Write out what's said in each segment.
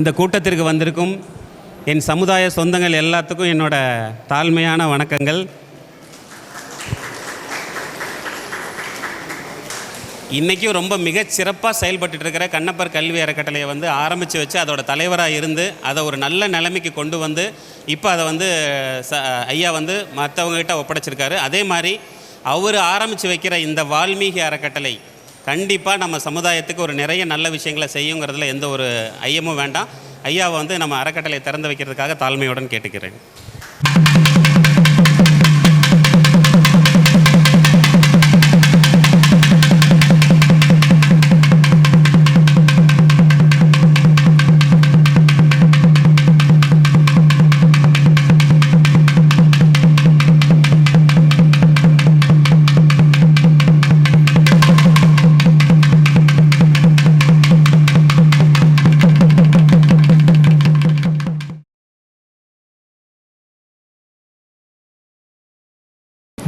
இந்த கூட்டத்திற்கு வந்திருக்கும் என் சமுதாய சொந்தங்கள் எல்லாத்துக்கும் என்னோட தாழ்மையான வணக்கங்கள். இன்றைக்கும் ரொம்ப மிகச் சிறப்பாக செயல்பட்டுட்டு இருக்கிற கண்ணப்பர் கல்வி அறக்கட்டளையை வந்து ஆரம்பித்து வச்சு அதோட தலைவராக இருந்து அதை ஒரு நல்ல நிலைமைக்கு கொண்டு வந்து இப்போ அதை வந்து ச ஐயா வந்து மற்றவங்ககிட்ட ஒப்படைச்சிருக்காரு. அதே மாதிரி அவர் ஆரம்பித்து வைக்கிற இந்த வால்மீகி அறக்கட்டளை கண்டிப்பாக நம்ம சமுதாயத்துக்கு ஒரு நிறைய நல்ல விஷயங்களை செய்யுங்கிறதுல எந்த ஒரு ஐயமும் வேண்டாம். ஐயாவை வந்து நம்ம அறக்கட்டளை திறந்து வைக்கிறதுக்காக தாழ்மையுடன் கேட்டுக்கிறேன்.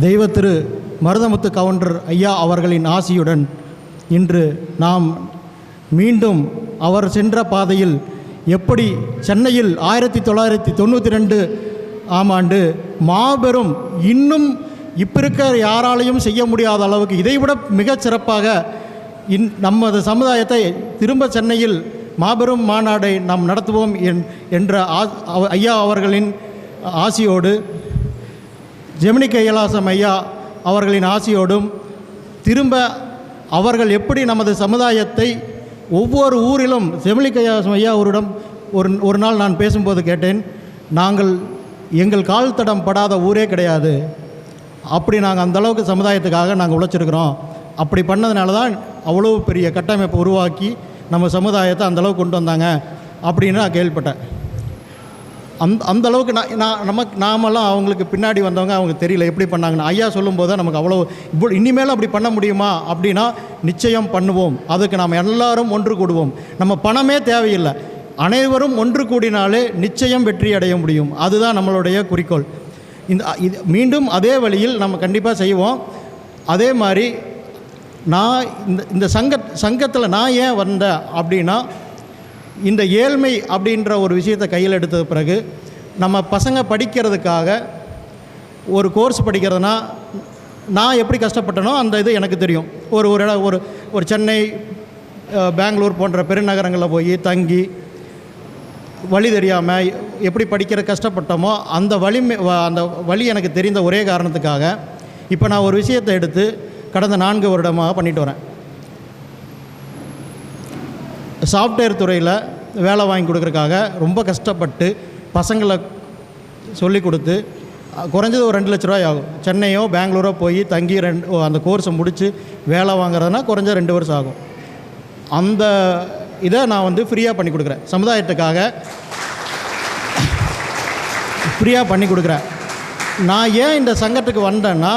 தெய்வ திரு மருதமுத்து கவுண்டர் ஐயா அவர்களின் ஆசியுடன் இன்று நாம் மீண்டும் அவர் சென்ற பாதையில் எப்படி சென்னையில் ஆயிரத்தி தொள்ளாயிரத்தி தொண்ணூற்றி ரெண்டு ஆம் ஆண்டு மாபெரும் இன்னும் இப்போ இருக்கிற யாராலையும் செய்ய முடியாத அளவுக்கு இதைவிட மிகச் சிறப்பாக இன் நமது சமுதாயத்தை திரும்ப சென்னையில் மாபெரும் மாநாடை நாம் நடத்துவோம் என்- என்ற ஆ- அவ- ஐயா அவர்களின் ஆசியோடு ஜெமினி கைலாசம் ஐயா அவர்களின் ஆசியோடும் திரும்ப அவர்கள் எப்படி நமது சமுதாயத்தை ஒவ்வொரு ஊரிலும் ஜெமினி கைலாசம் ஐயா அவரிடம் ஒரு ஒரு நாள் நான் பேசும்போது கேட்டேன் நாங்கள் எங்கள் கால் தடம் படாத ஊரே கிடையாது. அப்படி நாங்கள் அந்த அளவுக்கு சமுதாயத்துக்காக நாங்கள் உழைச்சிருக்கிறோம். அப்படி பண்ணதுனால தான் அவ்வளோ பெரிய கட்டமைப்பை உருவாக்கி நம்ம சமுதாயத்தை அந்த அளவுக்கு கொண்டு வந்தாங்க. அப்படின்னு நான் கேள்விப்பட்டேன். அந் அந்த அளவுக்கு நான் நான் நமக்கு நாமெல்லாம் அவங்களுக்கு பின்னாடி வந்தவங்க அவங்க தெரியல எப்படி பண்ணாங்கன்னு. ஐயா சொல்லும்போது தான் நமக்கு அவ்வளோ இப்போ இனிமேல் அப்படி பண்ண முடியுமா? அப்படின்னா நிச்சயம் பண்ணுவோம். அதுக்கு நாம் எல்லாரும் ஒன்று கூடுவோம். நம்ம பணமே தேவையில்லை. அனைவரும் ஒன்று கூடினாலே நிச்சயம் வெற்றி அடைய முடியும். அதுதான் நம்மளுடைய குறிக்கோள். இந்த இது மீண்டும் அதே வழியில் நம்ம கண்டிப்பாக செய்வோம். அதே மாதிரி நான் இந்த இந்த சங்க சங்கத்தில் நான் ஏன் வந்தேன் அப்படின்னா இந்த ஏழ்மை அப்படின்ற ஒரு விஷயத்தை கையில் எடுத்த பிறகு நம்ம பசங்க படிக்கிறதுக்காக ஒரு கோர்ஸ் படிக்கிறதுனா நான் எப்படி கஷ்டப்பட்டனோ அந்த இது எனக்கு தெரியும். ஒரு ஒரு இட ஒரு ஒரு சென்னை பெங்களூர் போன்ற பெருநகரங்களில் போய் தங்கி வழி தெரியாமல் எப்படி படிக்கிற கஷ்டப்பட்டோமோ அந்த வலி அந்த வழி எனக்கு தெரிந்த ஒரே காரணத்துக்காக இப்போ நான் ஒரு விஷயத்தை எடுத்து கடந்த நான்கு வருடமாக பண்ணிட்டு வரேன். சாஃப்ட்வேர் துறையில் வேலை வாங்கி கொடுக்குறதுக்காக ரொம்ப கஷ்டப்பட்டு பசங்களை சொல்லி கொடுத்து குறைஞ்சது ஒரு ரெண்டு லட்ச ரூபாய் ஆகும். சென்னையோ பெங்களூரோ போய் தங்கி ரெண்டு அந்த கோர்ஸை முடித்து வேலை வாங்குறதுனா குறைஞ்ச ரெண்டு வருஷம் ஆகும். அந்த இதை நான் வந்து ஃப்ரீயாக பண்ணி கொடுக்குறேன். சமுதாயத்துக்காக ஃப்ரீயாக பண்ணி கொடுக்குறேன். நான் ஏன் இந்த சங்கத்துக்கு வந்தேன்னா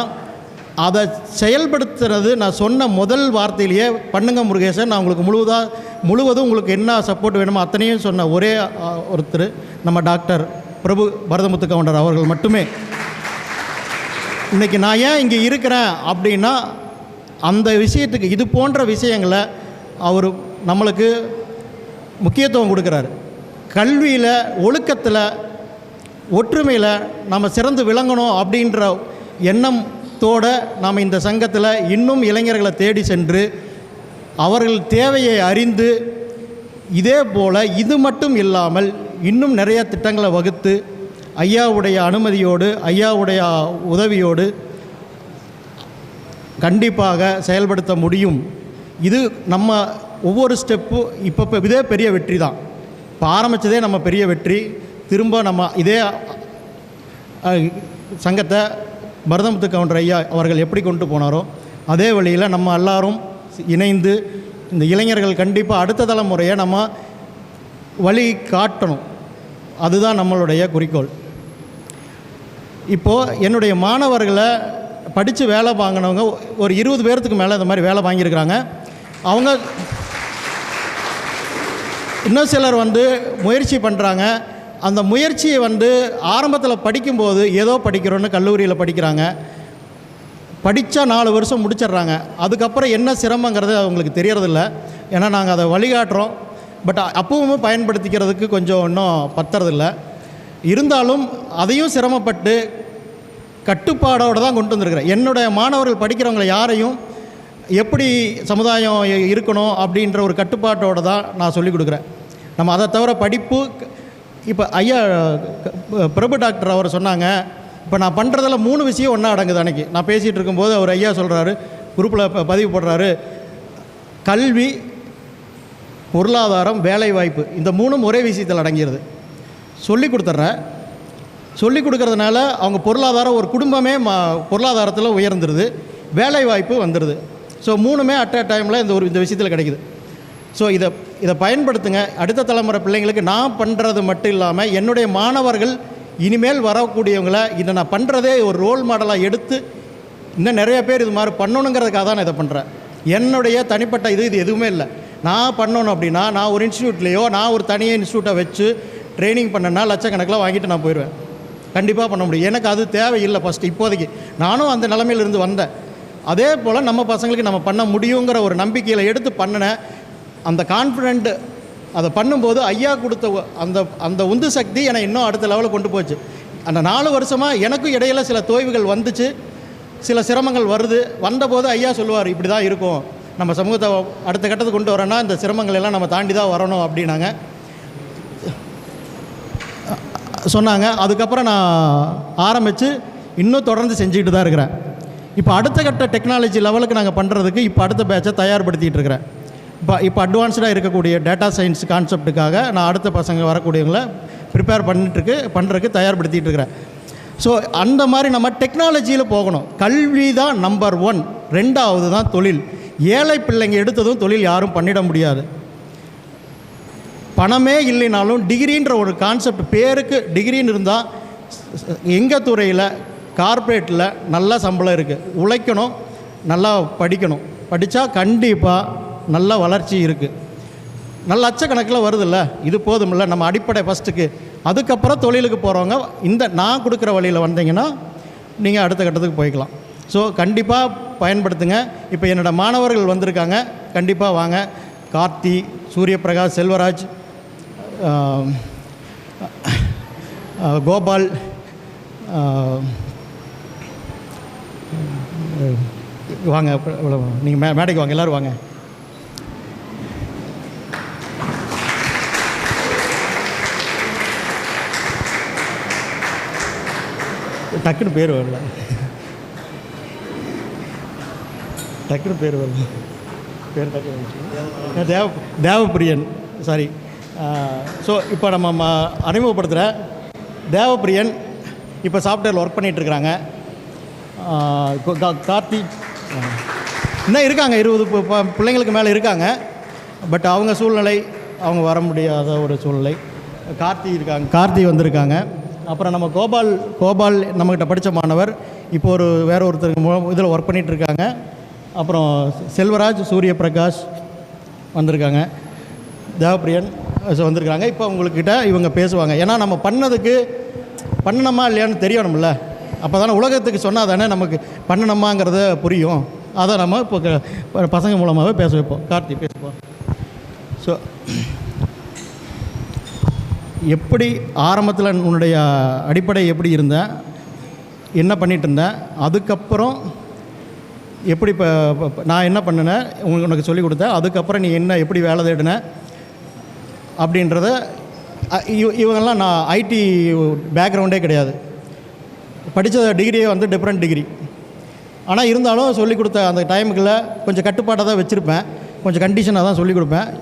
அதை செயல்படுத்துறது நான் சொன்ன முதல் வார்த்தையிலேயே பண்ணுங்க முருகேசன் நான் உங்களுக்கு முழுவதாக முழுவதும் உங்களுக்கு என்ன சப்போர்ட் வேணுமோ அத்தனையும் சொன்ன ஒரே ஒருத்தர் நம்ம டாக்டர் பிரபு பரதமுத்து கவுண்டர் அவர்கள் மட்டுமே. இன்றைக்கி நான் ஏன் இங்கே இருக்கிறேன் அப்படின்னா அந்த விஷயத்துக்கு இது போன்ற விஷயங்களை அவர் நம்மளுக்கு முக்கியத்துவம் கொடுக்குறாரு. கல்வியில் ஒழுக்கத்தில் ஒற்றுமையில் நம்ம சிறந்து விளங்கணும் அப்படின்ற எண்ணத்தோடு நாம் இந்த சங்கத்தில் இன்னும் இளைஞர்களை தேடி சென்று அவர்கள் தேவையை அறிந்து இதே போல் இது மட்டும் இல்லாமல் இன்னும் நிறைய திட்டங்களை வகுத்து ஐயாவுடைய அனுமதியோடு ஐயாவுடைய உதவியோடு கண்டிப்பாக செயல்படுத்த முடியும். இது நம்ம ஒவ்வொரு ஸ்டெப்பு இப்போ இப்போ இதே பெரிய வெற்றி தான். இப்போ ஆரம்பித்ததே நம்ம பெரிய வெற்றி. திரும்ப நம்ம இதே சங்கத்தை பரதமுத்து கவுண்டர் ஐயா அவர்கள் எப்படி கொண்டு போனாரோ அதே வழியில் நம்ம எல்லாரும் இணைந்து இந்த இளைஞர்கள் கண்டிப்பாக அடுத்த தலைமுறையை நம்ம வழி காட்டணும். அதுதான் நம்மளுடைய குறிக்கோள். இப்போது என்னுடைய மாணவர்களை படித்து வேலை வாங்கினவங்க ஒரு இருபது பேர்த்துக்கு மேலே இந்த மாதிரி வேலை வாங்கியிருக்கிறாங்க. அவங்க இன்னும் சிலர் வந்து முயற்சி பண்ணுறாங்க அந்த முயற்சியை வந்து ஆரம்பத்தில் படிக்கும்போது ஏதோ படிக்கிறோன்னு கல்லூரியில் படிக்கிறாங்க. படித்தா நாலு வருஷம் முடிச்சிடுறாங்க. அதுக்கப்புறம் என்ன சிரமங்கிறது அவங்களுக்கு தெரியறதில்ல. ஏன்னா நாங்கள் அதை வழிகாட்டுறோம். பட் அப்பவும் பயன்படுத்திக்கிறதுக்கு கொஞ்சம் இன்னும் பத்துறதில்ல. இருந்தாலும் அதையும் சிரமப்பட்டு கட்டுப்பாடோடு தான் கொண்டு வந்திருக்கிறேன். என்னுடைய மாணவர்கள் படிக்கிறவங்களை யாரையும் எப்படி சமுதாயம் இருக்கணும் அப்படின்ற ஒரு கட்டுப்பாட்டோடு தான் நான் சொல்லிக் கொடுக்குறேன். நம்ம அதை தவிர படிப்பு இப்போ ஐயா பிரபு டாக்டர் அவர் சொன்னாங்க இப்போ நான் பண்ணுறதில் மூணு விஷயம் ஒன்றா அடங்குது அன்றைக்கி நான் பேசிகிட்டு இருக்கும்போது அவர் ஐயா சொல்கிறாரு குரூப்பில் இப்போ பதிவு போடுறாரு கல்வி பொருளாதாரம் வேலைவாய்ப்பு இந்த மூணும் ஒரே விஷயத்தில் அடங்கிடுது சொல்லி கொடுத்துட்றேன். சொல்லி கொடுக்கறதுனால அவங்க பொருளாதாரம் ஒரு குடும்பமே மா பொருளாதாரத்தில் உயர்ந்துருது வேலைவாய்ப்பு வந்துடுது ஸோ மூணுமே அட் அ டைமில் இந்த ஒரு இந்த விஷயத்தில் கிடைக்குது. ஸோ இதை இதை பயன்படுத்துங்க. அடுத்த தலைமுறை பிள்ளைங்களுக்கு நான் பண்ணுறது மட்டும் இல்லாமல் என்னுடைய மாணவர்கள் இனிமேல் வரக்கூடியவங்கள இதை நான் பண்ணுறதே ஒரு ரோல் மாடலாக எடுத்து இன்னும் நிறைய பேர் இது மாதிரி பண்ணணுங்கிறதுக்காக தான் நான் இதை பண்ணுறேன் என்னுடைய தனிப்பட்ட இது இது எதுவுமே இல்லை. நான் பண்ணணும் அப்படின்னா நான் ஒரு இன்ஸ்டியூட்லேயோ நான் ஒரு தனியாக இன்ஸ்டியூட்டை வச்சு ட்ரைனிங் பண்ணேன்னா லட்சக்கணக்கில் வாங்கிட்டு நான் போயிடுவேன். கண்டிப்பாக பண்ண முடியும். எனக்கு அது தேவையில்லை ஃபஸ்ட்டு இப்போதைக்கு நானும் அந்த நிலமையிலிருந்து வந்தேன். அதே போல் நம்ம பசங்களுக்கு நம்ம பண்ண முடியுங்கிற ஒரு நம்பிக்கையில் எடுத்து பண்ணினேன் அந்த கான்ஃபிடென்ட் அதை பண்ணும்போது ஐயா கொடுத்த அந்த அந்த உந்து சக்தி என்னை இன்னும் அடுத்த லெவலுக்கு கொண்டு போச்சு. அந்த நாலு வருஷமாக எனக்கும் இடையில சில தோய்வுகள் வந்துச்சு. சில சிரமங்கள் வருது. வந்தபோது ஐயா சொல்லுவார் இப்படி தான் இருக்கும். நம்ம சமூகத்தை அடுத்த கட்டத்துக்கு கொண்டு வரேன்னா இந்த சிரமங்கள் எல்லாம் நம்ம தாண்டி தான் வரணும் அப்படின்னாங்க. சொன்னாங்க. அதுக்கப்புறம் நான் ஆரம்பித்து இன்னும் தொடர்ந்து செஞ்சுக்கிட்டு தான் இருக்கிறேன். இப்போ அடுத்த கட்ட டெக்னாலஜி லெவலுக்கு நாங்கள் பண்ணுறதுக்கு இப்போ அடுத்த பேட்சை தயார்படுத்திகிட்டு இருக்கிறேன். இப்போ இப்போ அட்வான்ஸ்டாக இருக்கக்கூடிய டேட்டா சயின்ஸ் கான்செப்ட்டுக்காக நான் அடுத்த பசங்க வரக்கூடியவங்கள ப்ரிப்பேர் பண்ணிட்டுருக்கு பண்ணுறதுக்கு தயார்படுத்திட்டு இருக்கிறேன். ஸோ அந்த மாதிரி நம்ம டெக்னாலஜியில் போகணும். கல்வி தான் நம்பர் ஒன் ரெண்டாவது தான் தொழில். ஏழை பிள்ளைங்க எடுத்ததும் தொழில் யாரும் பண்ணிட முடியாது. பணமே இல்லைனாலும் டிகிரின்ற ஒரு கான்செப்ட் பேருக்கு டிகிரின்னு இருந்தால் எங்கள் துறையில் கார்ப்பரேட்டில் நல்ல சம்பளம் இருக்குது உழைக்கணும் நல்லா படிக்கணும். படித்தா கண்டிப்பாக நல்ல வளர்ச்சி இருக்குது நல்ல லட்சக்கணக்கில் வருதுல்ல? இது போதுமில்ல. நம்ம அடிப்படை ஃபஸ்ட்டுக்கு அதுக்கப்புறம் தொழிலுக்கு போகிறவங்க இந்த நான் கொடுக்குற வழியில் வந்தீங்கன்னா நீங்கள் அடுத்த கட்டத்துக்கு போய்க்கலாம். ஸோ கண்டிப்பாக பயன்படுத்துங்க. இப்போ என்னோடய மாணவர்கள் வந்திருக்காங்க. கண்டிப்பாக வாங்க. கார்த்தி சூரியபிரகாஷ் செல்வராஜ் கோபால் வாங்க நீங்கள் மே மேடைக்கு வாங்க. எல்லோரும் வாங்க. டக்குன்னு பேர் வரல. டக்குன்னு பேர் வரல. பேர் டக்குன்னு தேவ தேவப்பிரியன். சாரி ஸோ இப்போ நம்ம அறிமுகப்படுத்துகிற தேவப்பிரியன் இப்போ சாஃப்ட்வேரில் ஒர்க் பண்ணிகிட்ருக்குறாங்க கார்த்தி இன்னும் இருக்காங்க இருபது பிள்ளைங்களுக்கு மேலே இருக்காங்க. பட் அவங்க சூழ்நிலை அவங்க வர முடியாத ஒரு சூழ்நிலை. கார்த்தி இருக்காங்க கார்த்தி வந்திருக்காங்க. அப்புறம் நம்ம கோபால் கோபால் நம்மக்கிட்ட படித்த மாணவர். இப்போ ஒரு வேற ஒருத்தருக்கு இதில் ஒர்க் பண்ணிகிட்ருக்காங்க அப்புறம் செல்வராஜ் சூரிய பிரகாஷ் வந்திருக்காங்க. தேவப்பிரியன் ஸோ வந்திருக்காங்க. இப்போ உங்கள்கிட்ட இவங்க பேசுவாங்க. ஏன்னா நம்ம பண்ணதுக்கு பண்ணணுமா இல்லையான்னு தெரியணும்ல. அப்போ தானே உலகத்துக்கு சொன்னால் தானே நமக்கு பண்ணணுமாங்கிறத புரியும். அதை நம்ம இப்போ பசங்க மூலமாகவே பேச வைப்போம். கார்த்தி பேசுவோம் ஸோ எப்படி ஆரம்பத்தில் உன்னுடைய அடிப்படை எப்படி இருந்தேன் என்ன பண்ணிட்டு இருந்தேன் அதுக்கப்புறம் எப்படி இப்போ நான் என்ன பண்ணினேன் உங்களுக்கு உனக்கு சொல்லிக் கொடுத்தேன். அதுக்கப்புறம் நீ என்ன எப்படி வேலை தேடின? அப்படின்றத இவ- இவங்கெல்லாம் நான் ஐடி பேக்ரவுண்டே கிடையாது. படித்த டிகிரியே வந்து டிஃப்ரெண்ட் டிகிரி ஆனால் இருந்தாலும் சொல்லிக் கொடுத்த அந்த டைமுக்குள்ள கொஞ்சம் கட்டுப்பாட்டாக தான் வச்சுருப்பேன். கொஞ்சம் கண்டிஷனாக தான் சொல்லிக் கொடுப்பேன்.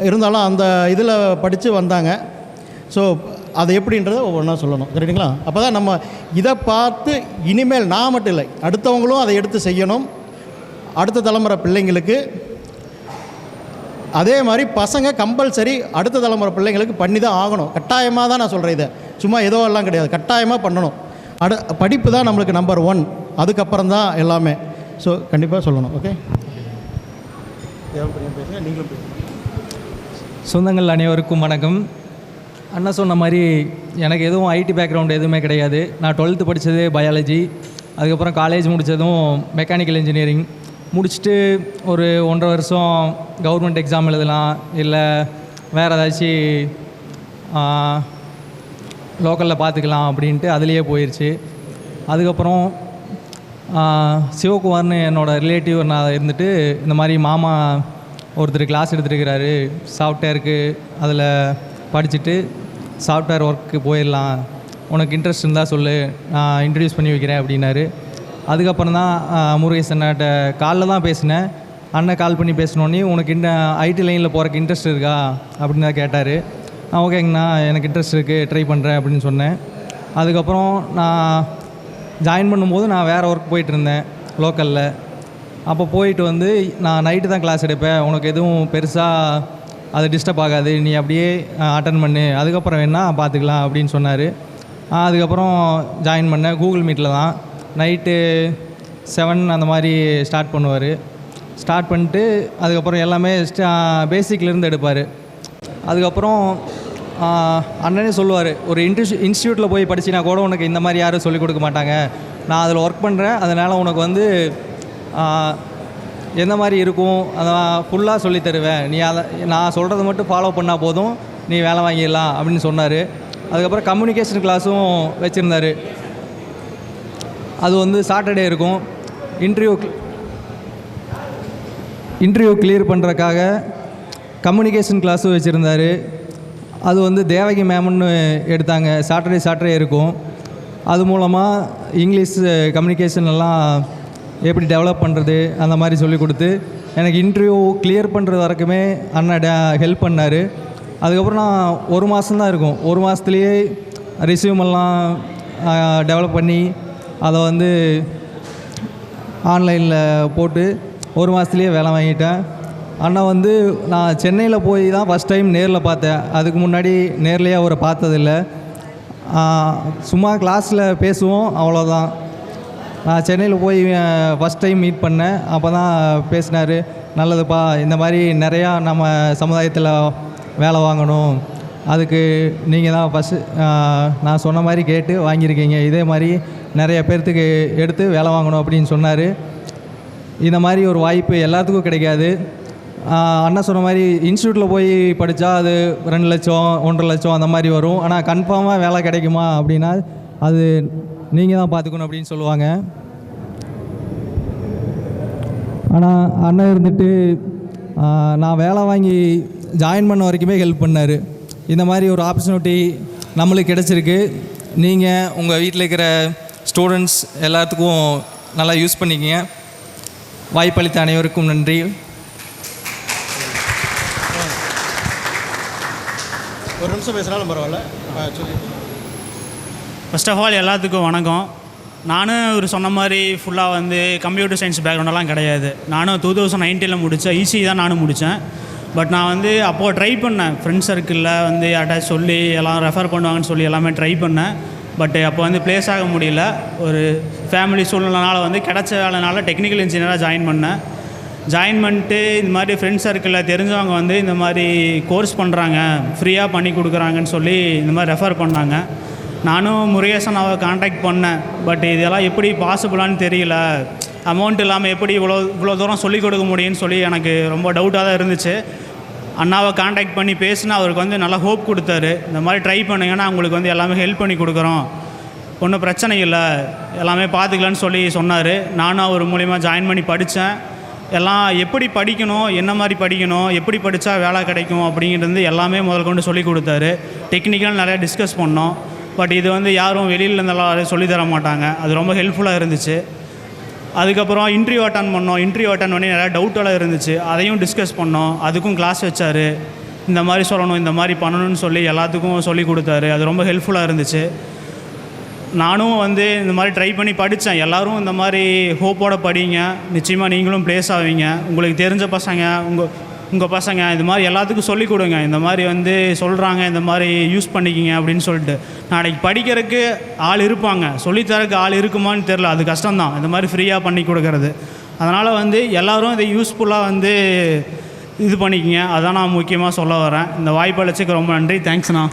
இருந்தாலும் அந்த இதில் படித்து வந்தாங்க. ஸோ அது எப்படின்றத ஒவ்வொன்றா சொல்லணும். சரிங்களா? அப்போ தான் நம்ம இதை பார்த்து இனிமேல் நான் மட்டும் இல்லை அடுத்தவங்களும் அதை எடுத்து செய்யணும். அடுத்த தலைமுறை பிள்ளைங்களுக்கு அதே மாதிரி பசங்க கம்பல்சரி அடுத்த தலைமுறை பிள்ளைங்களுக்கு பண்ணி தான் ஆகணும். கட்டாயமாக தான் நான் சொல்கிறேன் இதை. சும்மா ஏதோ எல்லாம் கிடையாது. கட்டாயமாக பண்ணணும். அடு படிப்பு தான் நம்மளுக்கு நம்பர் ஒன் அதுக்கப்புறம் தான் எல்லாமே. ஸோ கண்டிப்பாக சொல்லணும் ஓகே நீங்களும் சொந்தங்கள் அனைவருக்கும் வணக்கம். அண்ணா சொன்ன மாதிரி எனக்கு எதுவும் ஐடி பேக்ரவுண்ட் எதுவுமே கிடையாது. நான் டுவெல்த்து படித்தது பயாலஜி அதுக்கப்புறம் காலேஜ் முடித்ததும் மெக்கானிக்கல் இன்ஜினியரிங் முடிச்சுட்டு ஒரு ஒன்றரை வருஷம் கவர்மெண்ட் எக்ஸாம் எழுதலாம். இல்லை வேறு ஏதாச்சும் லோக்கலில் பார்த்துக்கலாம் அப்படின்ட்டு அதுலேயே போயிடுச்சு அதுக்கப்புறம் சிவகுமார்னு என்னோடய ரிலேட்டிவ் நான் இருந்துட்டு இந்த மாதிரி மாமா ஒருத்தர் கிளாஸ் எடுத்துருக்கிறாரு சாஃப்ட்வேருக்கு அதில் படிச்சுட்டு சாஃப்ட்வேர் ஒர்க்கு போயிடலாம். உனக்கு இன்ட்ரெஸ்ட் இருந்தால் சொல்லு. நான் இன்ட்ரடியூஸ் பண்ணி வைக்கிறேன் அப்படின்னாரு. அதுக்கப்புறம் தான் முருகேஷ் முருகேசன் அண்ணாட்ட காலைல தான் பேசினேன். அண்ணன் கால் பண்ணி பேசினோன்னே உனக்கு இன்ன ஐடி லைனில் போகிறக்கு இன்ட்ரெஸ்ட் இருக்கா? அப்படின்னு தான் கேட்டார். நான் ஓகேங்கண்ணா எனக்கு இன்ட்ரெஸ்ட் இருக்குது ட்ரை பண்ணுறேன் அப்படின்னு சொன்னேன். அதுக்கப்புறம் நான் ஜாயின் பண்ணும்போது நான் வேறு ஒர்க் போயிட்டு இருந்தேன் லோக்கலில் அப்போ போயிட்டு வந்து நான் நைட்டு தான் கிளாஸ் எடுப்பேன். உனக்கு எதுவும் பெருசாக அது டிஸ்டர்ப் ஆகாது. நீ அப்படியே அட்டன் பண்ணு. அதுக்கப்புறம் வேணால் பார்த்துக்கலாம் அப்படின்னு சொன்னார். அதுக்கப்புறம் ஜாயின் பண்ணேன் கூகுள் மீட்டில் தான். நைட்டு செவன் அந்த மாதிரி ஸ்டார்ட் பண்ணுவார். ஸ்டார்ட் பண்ணிட்டு அதுக்கப்புறம் எல்லாமே பேசிக்லேருந்து எடுப்பார். அதுக்கப்புறம் அண்ணனே சொல்லுவார் ஒரு இன்டியூ இன்ஸ்டியூட்டில் போய் படிச்சினா கூட உனக்கு இந்த மாதிரி யாரும் சொல்லிக் கொடுக்க மாட்டாங்க. நான் அதில் ஒர்க் பண்ணுறேன் அதனால் உனக்கு வந்து எந்த மாதிரி இருக்கும்? அதை ஃபுல்லாக சொல்லி தருவேன். நீ அதை நான் சொல்கிறத மட்டும் ஃபாலோ பண்ணால் போதும். நீ வேலை வாங்கிடலாம் அப்படின்னு சொன்னார். அதுக்கப்புறம் கம்யூனிகேஷன் கிளாஸும் வச்சுருந்தாரு. அது வந்து சாட்டர்டே இருக்கும். இன்டர்வியூ இன்டர்வியூ கிளியர் பண்ணுறக்காக கம்யூனிகேஷன் கிளாஸும் வச்சுருந்தாரு. அது வந்து தேவகி மேம்னு எடுத்தாங்க. சாட்டர்டே சாட்டர்டே இருக்கும். அது மூலமாக இங்கிலீஷ் கம்யூனிகேஷன் எல்லாம் எப்படி டெவலப் பண்ணுறது அந்த மாதிரி சொல்லி கொடுத்து எனக்கு இன்டர்வியூ கிளியர் பண்ணுறது வரைக்குமே அண்ணன் ஹெல்ப் பண்ணார். அதுக்கப்புறம் நான் ஒரு மாதம்தான் இருக்கும். ஒரு மாதத்துலேயே ரிசியூமெல்லாம் டெவலப் பண்ணி அதை வந்து ஆன்லைனில் போட்டு ஒரு மாதத்துலேயே வேலை வாங்கிட்டேன். அண்ணா வந்து நான் சென்னையில் போய் தான் ஃபஸ்ட் டைம் நேரில் பார்த்தேன். அதுக்கு முன்னாடி நேர்லேயே அவரை பார்த்ததில்ல. சும்மா கிளாஸில் பேசுவோம் அவ்வளோதான் நான் சென்னையில் போய் ஃபஸ்ட் டைம் மீட் பண்ணேன். அப்போ தான் பேசினார் நல்லதுப்பா இந்த மாதிரி நிறையா நம்ம சமுதாயத்தில் வேலை வாங்கணும். அதுக்கு நீங்கள் தான் ஃபஸ்ட்டு நான் சொன்ன மாதிரி கேட்டு வாங்கியிருக்கீங்க. இதே மாதிரி நிறைய பேர்த்துக்கு எடுத்து வேலை வாங்கணும் அப்படின்னு சொன்னார். இந்த மாதிரி ஒரு வாய்ப்பு எல்லாத்துக்கும் கிடைக்காது. அண்ணா சொன்ன மாதிரி இன்ஸ்டியூட்டில் போய் படித்தா அது ரெண்டு லட்சம் ஒன்றரை லட்சம் அந்த மாதிரி வரும். ஆனால் கன்ஃபார்மாக வேலை கிடைக்குமா அப்படின்னா அது நீங்கள் தான் பார்த்துக்கணும் அப்படின்னு சொல்லுவாங்க. ஆனால் அண்ணன் இருந்துட்டு நான் வேலை வாங்கி ஜாயின் பண்ண வரைக்குமே ஹெல்ப் பண்ணார். இந்த மாதிரி ஒரு ஆப்பர்ச்சுனிட்டி நம்மளுக்கு கிடச்சிருக்கு. நீங்கள் உங்கள் வீட்டில் இருக்கிற ஸ்டூடெண்ட்ஸ் எல்லாத்துக்கும் நல்லா யூஸ் பண்ணிக்கங்க. வாய்ப்பளித்த அனைவருக்கும் நன்றி. ஒரு நிமிஷம் பேசினாலும் பரவாயில்ல. சொல்லி ஃபர்ஸ்ட் ஆஃப் ஆல் எல்லாத்துக்கும் வணக்கம். நானும் இவர் சொன்ன மாதிரி ஃபுல்லாக வந்து கம்ப்யூட்டர் சயின்ஸ் பேக்ரவுண்டெல்லாம் கிடையாது. நானும் டூ தௌசண்ட் நைன்டீனில் முடித்தேன் ஈஸி தான் நானும் முடித்தேன் பட் நான் வந்து அப்போது ட்ரை பண்ணேன். ஃப்ரெண்ட்ஸ் சர்க்கிளில் வந்து யார்ட்டாச்சும் சொல்லி எல்லாம் ரெஃபர் பண்ணுவாங்கன்னு சொல்லி எல்லாமே ட்ரை பண்ணேன். பட் அப்போ வந்து ப்ளேஸ் ஆக முடியல. ஒரு ஃபேமிலி சூழ்நிலைனால வந்து கிடைச்ச வேலைனால டெக்னிக்கல் இன்ஜினியராக ஜாயின் பண்ணேன். ஜாயின் பண்ணிட்டு இந்த மாதிரி ஃப்ரெண்ட்ஸ் சர்க்கிளில் தெரிஞ்சவங்க வந்து இந்த மாதிரி கோர்ஸ் பண்ணுறாங்க ஃப்ரீயாக பண்ணி கொடுக்குறாங்கன்னு சொல்லி இந்த மாதிரி ரெஃபர் பண்ணாங்க. நானும் முருகேசன் அவரை காண்டாக்ட் பண்ணேன். பட் இதெல்லாம் எப்படி பாசிபிளான்னு தெரியல. அமௌண்ட் இல்லாமல் எப்படி இவ்வளோ இவ்வளோ தூரம் சொல்லிக் கொடுக்க முடியும்னு சொல்லி எனக்கு ரொம்ப டவுட்டாக தான் இருந்துச்சு. அண்ணாவை காண்டாக்ட் பண்ணி பேசினா அவருக்கு வந்து நல்லா ஹோப் கொடுத்தாரு. இந்த மாதிரி ட்ரை பண்ணுங்கன்னா உங்களுக்கு வந்து எல்லாமே ஹெல்ப் பண்ணி கொடுக்குறோம். ஒன்றும் பிரச்சனை இல்லை. எல்லாமே பார்த்துக்கலான்னு சொல்லி சொன்னார். நானும் அவர் மூலிமா ஜாயின் பண்ணி படித்தேன். எல்லாம் எப்படி படிக்கணும் என்ன மாதிரி படிக்கணும் எப்படி படித்தா வேலை கிடைக்கும் அப்படிங்கிறது வந்து எல்லாமே முதல் கொண்டு சொல்லி கொடுத்தாரு. டெக்னிக்கல் நிறையா டிஸ்கஸ் பண்ணோம். பட் இது வந்து யாரும் வெளியில் இருந்தெல்லாம் சொல்லித் தர மாட்டாங்க. அது ரொம்ப ஹெல்ப்ஃபுல்லாக இருந்துச்சு. அதுக்கப்புறம் இன்டர்வியூ அட்டன் பண்ணோம். இன்டர்வியூ அட்டன் பண்ணி நிறையா டவுட்டெல்லாம் இருந்துச்சு. அதையும் டிஸ்கஸ் பண்ணோம். அதுக்கும் கிளாஸ் வச்சார். இந்த மாதிரி சொல்லணும் இந்த மாதிரி பண்ணணும்னு சொல்லி எல்லாத்துக்கும் சொல்லி கொடுத்தாரு. அது ரொம்ப ஹெல்ப்ஃபுல்லாக இருந்துச்சு. நானும் வந்து இந்த மாதிரி ட்ரை பண்ணி படித்தேன். எல்லோரும் இந்த மாதிரி ஹோப்போடு படிங்க. நிச்சயமாக நீங்களும் ப்ளேஸ் ஆவீங்க. உங்களுக்கு தெரிஞ்ச பசங்க உங்கள் உங்கள் பசங்க இது மாதிரி எல்லாத்துக்கும் சொல்லிக் கொடுங்க. இந்த மாதிரி வந்து சொல்கிறாங்க இந்த மாதிரி யூஸ் பண்ணிக்கிங்க அப்படின்னு சொல்லிட்டு. நாளைக்கு படிக்கிறதுக்கு ஆள் இருப்பாங்க. சொல்லித்தரக்கு ஆள் இருக்குமான்னு தெரில அது கஷ்டம்தான். இந்த மாதிரி ஃப்ரீயாக பண்ணி கொடுக்கறது. அதனால் வந்து எல்லோரும் இதை யூஸ்ஃபுல்லாக வந்து இது பண்ணிக்கிங்க. அதான் நான் முக்கியமாக சொல்ல வரேன். இந்த வாய்ப்பு அழைச்சிக்கு ரொம்ப நன்றி. தேங்க்ஸ்ண்ணா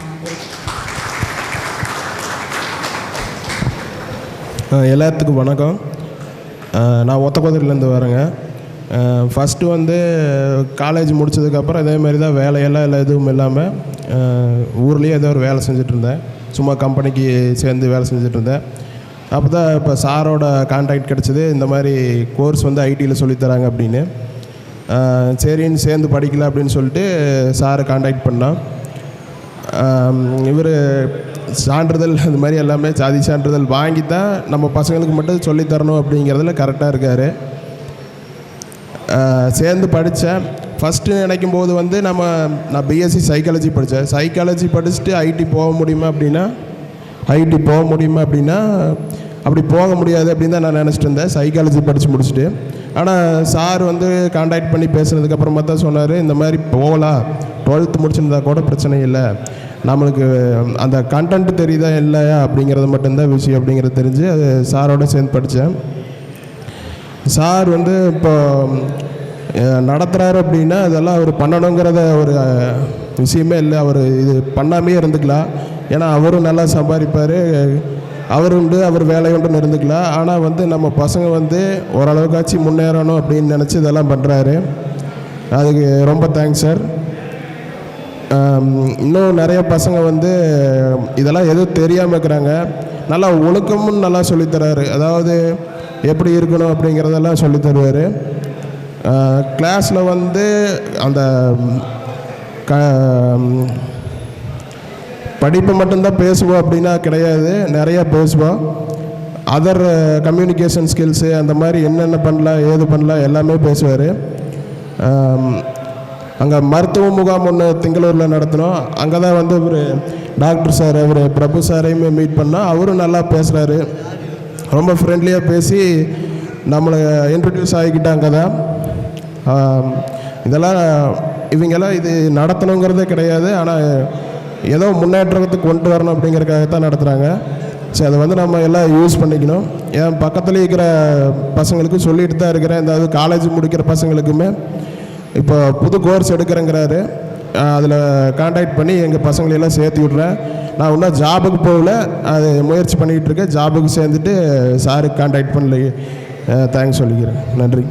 எல்லாத்துக்கும் வணக்கம். அஹ் நான் ஒத்தக்கோதிலேருந்து வரேங்க. ஃபஸ்ட்டு வந்து காலேஜ் முடிச்சதுக்கப்புறம் இதே மாதிரி தான் வேலையெல்லாம் இல்லை எதுவும் இல்லாமல் ஊர்லேயே ஏதோ ஒரு வேலை செஞ்சுட்டு இருந்தேன். சும்மா கம்பெனிக்கு சேர்ந்து வேலை செஞ்சுட்டு இருந்தேன். அப்போ தான் இப்போ சாரோட கான்டாக்ட் கிடச்சிது. இந்த மாதிரி கோர்ஸ் வந்து ஐடியில் சொல்லித்தராங்க அப்படின்னு. சரின்னு சேர்ந்து படிக்கலாம் அப்படின்னு சொல்லிட்டு சாரை கான்டாக்ட் பண்ணோம் இவர் சான்றிதழ் அது மாதிரி எல்லாமே சாதி சான்றிதழ் வாங்கி தான் நம்ம பசங்களுக்கு மட்டும் சொல்லித் தரணும் அப்படிங்கிறதுல கரெக்டாக இருக்கார். சேர்ந்து படித்தேன் ஃபஸ்ட்டு நினைக்கும் போது வந்து நம்ம நான் பிஎஸ்சி சைக்காலஜி படித்தேன் சைக்காலஜி படிச்சுட்டு ஐடி போக முடியுமா அப்படின்னா ஐடி போக முடியுமா அப்படின்னா அப்படி போக முடியாது அப்படின்னு தான் நான் நினச்சிட்டு இருந்தேன். சைக்காலஜி படித்து முடிச்சுட்டு. ஆனால் சார் வந்து காண்டாக்ட் பண்ணி பேசுனதுக்கப்புறமா தான் சொன்னார் இந்த மாதிரி போகலாம். டுவெல்த்து முடிச்சிருந்தா கூட பிரச்சனை இல்லை. நம்மளுக்கு அந்த கண்டென்ட் தெரியுதா இல்லையா அப்படிங்கிறது மட்டும்தான் விஷயம் அப்படிங்கிறது தெரிஞ்சு அது சாரோட சேர்ந்து படித்தேன் சார் வந்து இப்போ நடத்துகிறாரு அப்படின்னா அதெல்லாம் அவர் பண்ணணுங்கிறத ஒரு விஷயமே இல்லை. அவர் இது பண்ணாமே இருந்துக்கலாம். ஏன்னா அவரும் நல்லா சம்பாதிப்பார். அவருண்டு அவர் வேலையுண்டும் இருந்துக்கலாம். ஆனால் வந்து நம்ம பசங்க வந்து ஓரளவுக்காச்சும் முன்னேறணும் அப்படின்னு நினச்சி இதெல்லாம் பண்ணுறாரு அதுக்கு ரொம்ப தேங்க்ஸ் சார் இன்னும் நிறைய பசங்க வந்து இதெல்லாம் எதுவும் தெரியாமல் இருக்கிறாங்க. நல்லா ஒழுக்கமும் நல்லா சொல்லித்தராரு அதாவது எப்படி இருக்கணும் அப்படிங்கிறதெல்லாம் சொல்லித் தருவார். கிளாஸில் வந்து அந்த க படிப்பு மட்டும்தான் பேசுவோம் அப்படின்னா கிடையாது. நிறையா பேசுவோம். அதர் கம்யூனிகேஷன் ஸ்கில்ஸு அந்த மாதிரி என்னென்ன பண்ணலாம் ஏது பண்ணலாம் எல்லாமே பேசுவார். அங்கே மருத்துவ முகாம் ஒன்று திங்களூரில் நடத்தினோம். அங்கே தான் வந்து ஒரு டாக்டர் சார் அவர் பிரபு சாரையுமே மீட் பண்ணால் அவரும் நல்லா பேசுகிறாரு ரொம்ப ஃப்ரெண்ட்லியாக பேசி நம்மளை இன்ட்ரடியூஸ் ஆகிக்கிட்டாங்க தான் இதெல்லாம் இவங்கெல்லாம் இது நடத்தணுங்கிறதே கிடையாது. ஆனால் ஏதோ முன்னேற்றத்துக்கு கொண்டு வரணும் அப்படிங்கிறதுக்காக தான் நடத்துகிறாங்க சரி அதை வந்து நம்ம எல்லாம் யூஸ் பண்ணிக்கணும். என் பக்கத்தில் இருக்கிற பசங்களுக்கு சொல்லிட்டு தான் இருக்கிறேன். அதாவது காலேஜ் முடிக்கிற பசங்களுக்குமே. இப்போ புது கோர்ஸ் எடுக்கிறேங்கிறாரு. அதில் காண்டாக்ட் பண்ணி எங்கள் பசங்களையெல்லாம் சேர்த்து விட்றேன். நான் இன்னும் ஜாபுக்கு போகல. அது முயற்சி பண்ணிகிட்டு இருக்கேன். ஜாபுக்கு சேர்ந்துட்டு சாருக்கு காண்டாக்ட் பண்ணல. தேங்க்ஸ் சொல்லிக்கிறேன். நன்றி.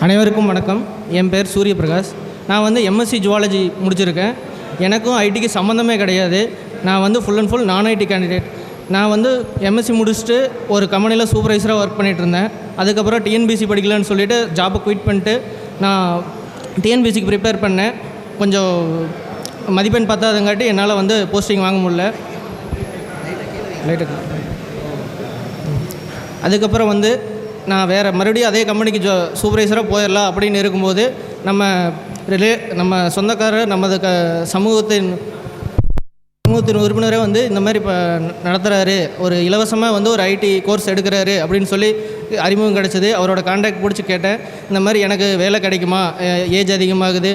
அனைவருக்கும் வணக்கம். என் பேர் சூரியபிரகாஷ். நான் வந்து எம்எஸ்சி ஜுவாலஜி முடிச்சிருக்கேன். எனக்கும் ஐடிக்கு சம்மந்தமே கிடையாது. நான் வந்து ஃபுல் அண்ட் ஃபுல் நான் ஐடி கேண்டிடேட் நான் வந்து எம்எஸ்சி முடிச்சுட்டு ஒரு கம்பெனியில் சூப்பர்வைசராக ஒர்க் பண்ணிகிட்டு இருந்தேன். அதுக்கப்புறம் டிஎன்பிசி படிக்கலன்னு சொல்லிவிட்டு ஜாபை குவிட் பண்ணிட்டு நான் டிஎன்பிசிக்கு ப்ரிப்பேர் பண்ணேன். கொஞ்சம் மதிப்பெண் பத்தாதங்காட்டி என்னால் வந்து போஸ்டிங் வாங்க லைட்டுக்கு அதுக்கப்புறம் வந்து நான் வேறு மறுபடியும் அதே கம்பெனிக்கு ஜோ சூப்பர்வைசராக போயிடலாம் அப்படின்னு இருக்கும்போது நம்ம ரிலே நம்ம சொந்தக்காரர் நமது க சமூகத்தின் சமூகத்தின் உறுப்பினரே வந்து இந்த மாதிரி இப்போ நடத்துகிறாரு ஒரு இலவசமாக வந்து ஒரு ஐடி கோர்ஸ் எடுக்கிறாரு அப்படின்னு சொல்லி அறிமுகம் கிடச்சிது. அவரோட காண்டாக்ட் பிடிச்சி கேட்டேன். இந்த மாதிரி எனக்கு வேலை கிடைக்குமா? ஏஜ் அதிகமாகுது.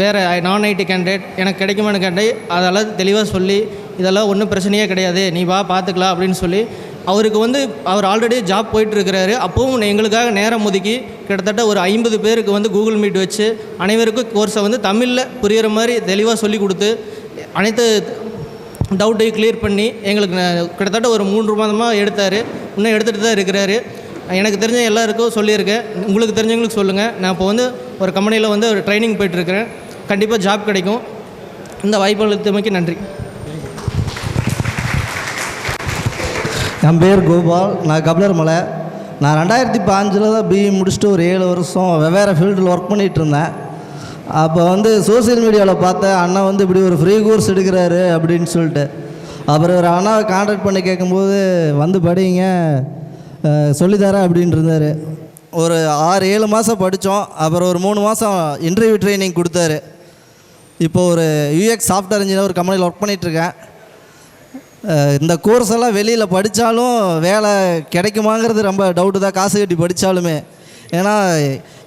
வேறு நான் ஐடி கேண்டிடேட் எனக்கு கிடைக்குமான்னு கேட்டேன். அதெல்லாம் தெளிவாக சொல்லி இதெல்லாம் ஒன்றும் பிரச்சனையே கிடையாது. நீ வா பார்த்துக்கலாம் அப்படின்னு சொல்லி அவருக்கு வந்து அவர் ஆல்ரெடி ஜாப் போயிட்டுருக்கிறாரு. அப்போவும் எங்களுக்காக நேரம் ஒதுக்கி கிட்டத்தட்ட ஒரு ஐம்பது பேருக்கு வந்து கூகுள் மீட் வச்சு அனைவருக்கும் கோர்ஸை வந்து தமிழில் புரிகிற மாதிரி தெளிவாக சொல்லி கொடுத்து அனைத்து டவுட்டை கிளியர் பண்ணி எங்களுக்கு கிட்டத்தட்ட ஒரு மூன்று மாதமாக எடுத்தார். இன்னும் எடுத்துகிட்டு தான் இருக்கிறாரு. எனக்கு தெரிஞ்ச எல்லாருக்கும் சொல்லியிருக்கேன். உங்களுக்கு தெரிஞ்சவங்களுக்கு சொல்லுங்கள் நான் இப்போ வந்து ஒரு கம்பெனியில் வந்து ஒரு ட்ரைனிங் போயிட்டுருக்கிறேன். கண்டிப்பாக ஜாப் கிடைக்கும். இந்த வாய்ப்புகளுக்கு நன்றி. என் பேர் கோபால். நான் கபிலர் மலை. நான் ரெண்டாயிரத்தி பாஞ்சில் தான் பிஇ முடிச்சுட்டு ஒரு ஏழு வருஷம் வெவ்வேறு ஃபீல்டில் ஒர்க் பண்ணிகிட்டு இருந்தேன். அப்போ வந்து சோஷியல் மீடியாவில் பார்த்தேன் அண்ணா வந்து இப்படி ஒரு ஃப்ரீ கோர்ஸ் எடுக்கிறாரு அப்படின்னு சொல்லிட்டு. அப்புறம் ஒரு அண்ணாவை கான்டாக்ட் பண்ணி கேட்கும்போது வந்து படிங்க சொல்லித்தரேன் அப்படின்ட்டு இருந்தார். ஒரு ஆறு ஏழு மாதம் படித்தோம் அப்புறம் ஒரு மூணு மாதம் இன்டர்வியூ ட்ரைனிங் கொடுத்தாரு. இப்போ ஒரு யூஎக்ஸ் சாஃப்ட்வேர் இன்ஜினியர் ஒரு கம்பெனியில் ஒர்க் பண்ணிகிட்ருக்கேன் இந்த கோர்ஸ் எல்லாம் வெளியில் படித்தாலும் வேலை கிடைக்குமாங்கிறது ரொம்ப டவுட்டு தான். காசு கட்டி படித்தாலுமே ஏன்னா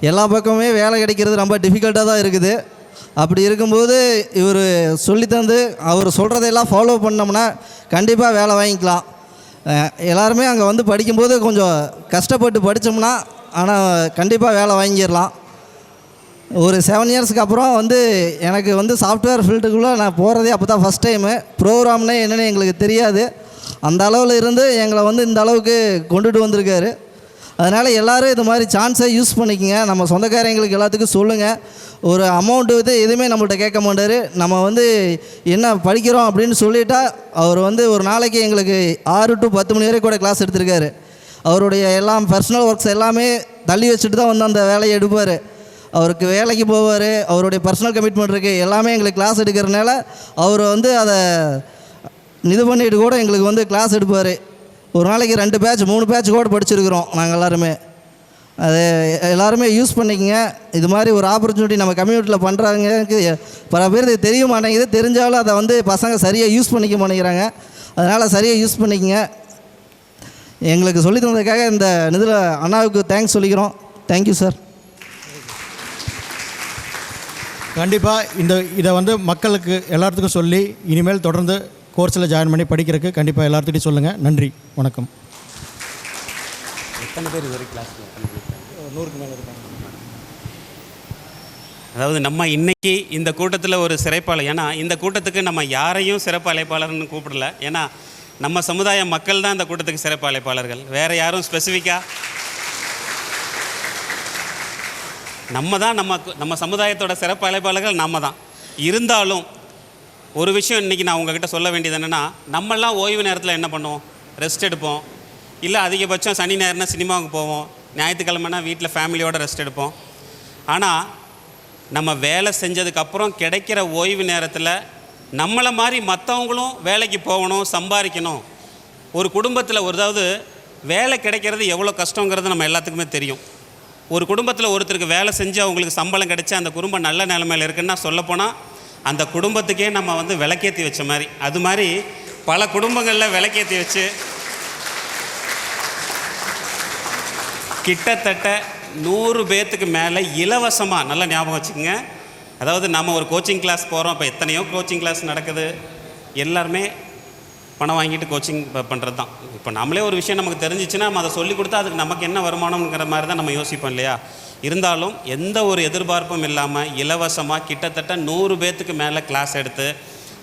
எல்லா பக்கமே வேலை கிடைக்கிறது ரொம்ப டிஃபிகல்ட்டாக தான் இருக்குது. அப்படி இருக்கும்போது இவர் சொல்லி தந்து அவர் சொல்கிறதையெல்லாம் ஃபாலோ பண்ணோம்னா கண்டிப்பாக வேலை வாங்கிக்கலாம். எல்லாருமே அங்கே வந்து படிக்கும்போது கொஞ்சம் கஷ்டப்பட்டு படித்தோம்னா ஆனால் கண்டிப்பாக வேலை வாங்கிடலாம். ஒரு செவன் இயர்ஸ்க்கு அப்புறம் வந்து எனக்கு வந்து சாஃப்ட்வேர் ஃபீல்டுக்குள்ளே நான் போகிறதே அப்போ தான் ஃபஸ்ட் டைமு ப்ரோக்ராம்னே என்னென்னு எங்களுக்கு தெரியாது. அந்த அளவில் இருந்து எங்களை வந்து இந்த அளவுக்கு கொண்டுட்டு வந்திருக்காரு. அதனால் எல்லோரும் இது மாதிரி சான்ஸை யூஸ் பண்ணிக்கோங்க. நம்ம சொந்தக்காரங்களுக்கு எல்லாத்துக்கும் சொல்லுங்கள் ஒரு அமௌண்ட்டு வந்து எதுவுமே நம்மள்ட்ட கேட்க மாட்டார். நம்ம வந்து என்ன படிக்கிறோம் அப்படின்னு சொல்லிட்டா அவர் வந்து ஒரு நாளைக்கு எங்களுக்கு ஆறு டு பத்து மணி வரைக்கும் கூட கிளாஸ் எடுத்திருக்காரு. அவருடைய எல்லாம் பர்சனல் ஒர்க்ஸ் எல்லாமே தள்ளி வச்சுட்டு தான் வந்து அந்த வேலையை எடுப்பார். அவருக்கு வேலைக்கு போவார். அவருடைய பர்சனல் கமிட்மெண்ட் இருக்குது எல்லாமே எங்களுக்கு கிளாஸ் எடுக்கிறனால அவர் வந்து அதை இது பண்ணிட்டு கூட எங்களுக்கு வந்து கிளாஸ் எடுப்பார். ஒரு நாளைக்கு ரெண்டு பேட்ச் மூணு பேட்ச் கூட படிச்சிருக்கிறோம் நாங்கள் எல்லாருமே. அது எல்லாருமே யூஸ் பண்ணிக்கங்க. இது மாதிரி ஒரு ஆப்பர்ச்சுனிட்டி நம்ம கம்யூனிட்டியில் பண்ணுறாங்க பல பேர் இது தெரிய மாட்டேங்குது. தெரிஞ்சாலும் அதை வந்து பசங்க சரியாக யூஸ் பண்ணிக்க மாட்டேங்கிறாங்க. அதனால் சரியாக யூஸ் பண்ணிக்கங்க. எங்களுக்கு சொல்லி தந்ததுக்காக இந்த இதில் அண்ணாவுக்கு தேங்க்ஸ் சொல்லிக்கிறோம். தேங்க்யூ சார் கண்டிப்பாக இந்த இதை வந்து மக்களுக்கு எல்லாத்துக்கும் சொல்லி இனிமேல் தொடர்ந்து கோர்ஸில் ஜாயின் பண்ணி படிக்கிறதுக்கு கண்டிப்பாக எல்லாத்துக்கிட்டையும் சொல்லுங்கள் நன்றி. வணக்கம். எத்தனை பேர் இது கிளாஸ் நூறுக்கு மேலே இருக்காங்க. அதாவது நம்ம இன்னைக்கு இந்த கூட்டத்தில் ஒரு சிறைப்பாளர் ஏன்னா இந்த கூட்டத்துக்கு நம்ம யாரையும் சிறப்பு அழைப்பாளர்னு கூப்பிடல. ஏன்னா நம்ம சமுதாய மக்கள் தான் இந்த கூட்டத்துக்கு சிறப்பு அழைப்பாளர்கள். வேறு யாரும் ஸ்பெசிஃபிக்காக நம்ம தான் நம்ம நம்ம சமுதாயத்தோட சிறப்பு அழைப்பாளர்கள் நம்ம தான். இருந்தாலும் ஒரு விஷயம் இன்றைக்கி நான் உங்ககிட்ட சொல்ல வேண்டியது என்னென்னா நம்மளாம் ஓய்வு நேரத்தில் என்ன பண்ணுவோம்? ரெஸ்ட் எடுப்போம். இல்லை அதிகபட்சம் சனி ஞாயிறுனா சினிமாவுக்கு போவோம். ஞாயிற்றுக்கிழமைனா வீட்டில் ஃபேமிலியோடு ரெஸ்ட் எடுப்போம். ஆனால் நம்ம வேலை செஞ்சதுக்கப்புறம் கிடைக்கிற ஓய்வு நேரத்தில் நம்மளை மாதிரி மற்றவங்களும் வேலைக்கு போகணும் சம்பாதிக்கணும். ஒரு குடும்பத்தில் ஒரு அதாவது வேலை கிடைக்கிறது எவ்வளோ கஷ்டங்கிறது நம்ம எல்லாத்துக்குமே தெரியும். ஒரு குடும்பத்தில் ஒருத்தருக்கு வேலை செஞ்சு அவங்களுக்கு சம்பளம் கிடைச்சா அந்த குடும்பம் நல்ல நிலமையில இருக்குன்னா சொல்லப்போனால் அந்த குடும்பத்துக்கே நம்ம வந்து விளக்கேற்றி வச்ச மாதிரி. அது மாதிரி பல குடும்பங்களில் விளக்கேற்றி வச்சு கிட்டத்தட்ட நூறு பேர்த்துக்கு மேலே இலவசமாக நல்லா ஞாபகம் வச்சுக்கோங்க. அதாவது நம்ம ஒரு கோச்சிங் கிளாஸ் போகிறோம் இப்போ எத்தனையோ கோச்சிங் கிளாஸ் நடக்குது. எல்லாருமே பணம் வாங்கிட்டு கோச்சிங் பண்ணுறது தான் இப்போ நம்மளே ஒரு விஷயம் நமக்கு தெரிஞ்சிச்சுன்னா நம்ம அதை சொல்லி கொடுத்தா அதுக்கு நமக்கு என்ன வருமானம்ங்கிற மாதிரி தான் நம்ம யோசிப்போம் இல்லையா? இருந்தாலும் எந்த ஒரு எதிர்பார்ப்பும் இல்லாமல் இலவசமாக கிட்டத்தட்ட நூறு பேர்த்துக்கு மேலே கிளாஸ் எடுத்து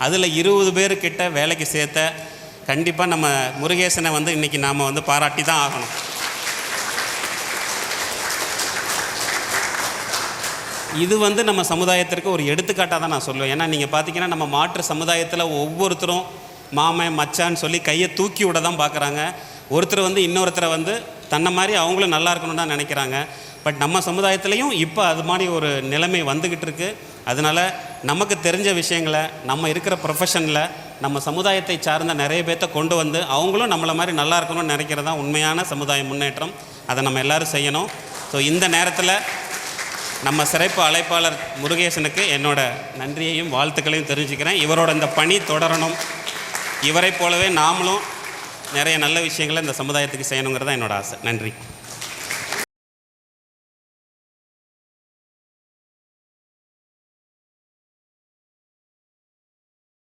அதில் இருபது பேருக்கிட்ட வேலைக்கு சேர்த்த கண்டிப்பாக நம்ம முருகேசனை வந்து இன்றைக்கி நாம் வந்து பாராட்டி தான் ஆகணும். இது வந்து நம்ம சமுதாயத்திற்கு ஒரு எடுத்துக்காட்டாக தான் நான் சொல்லுவேன். ஏன்னா நீங்கள் பார்த்தீங்கன்னா நம்ம மாற்று சமுதாயத்தில் ஒவ்வொருத்தரும் மாமன் மச்சான்னு சொல்லி கையை தூக்கி விட தான் பார்க்குறாங்க ஒருத்தர் வந்து இன்னொருத்தரை வந்து தன்னை மாதிரி அவங்களும் நல்லா இருக்கணும்னு தான் நினைக்கிறாங்க. பட் நம்ம சமுதாயத்துலேயும் இப்போ அது மாதிரி ஒரு நிலைமை வந்துக்கிட்டு இருக்குது அதனால் நமக்கு தெரிஞ்ச விஷயங்களை நம்ம இருக்கிற ப்ரொஃபஷனில் நம்ம சமுதாயத்தை சார்ந்த நிறைய பேர்த்த கொண்டு வந்து அவங்களும் நம்மளை மாதிரி நல்லா இருக்கணும்னு நினைக்கிறது தான் உண்மையான சமுதாய முன்னேற்றம். அதை நம்ம எல்லாரும் செய்யணும். ஸோ இந்த நேரத்தில் நம்ம சிறப்பு அழைப்பாளர் முருகேசனுக்கு என்னோட நன்றியையும் வாழ்த்துக்களையும் தெரிஞ்சுக்கிறேன் இவரோட இந்த பணி தொடரணும். இவரைப் போலவே நாமளும் நிறைய நல்ல விஷயங்களை இந்த சமுதாயத்துக்கு செய்யணுங்கிறது தான் என்னோட ஆசை. நன்றி.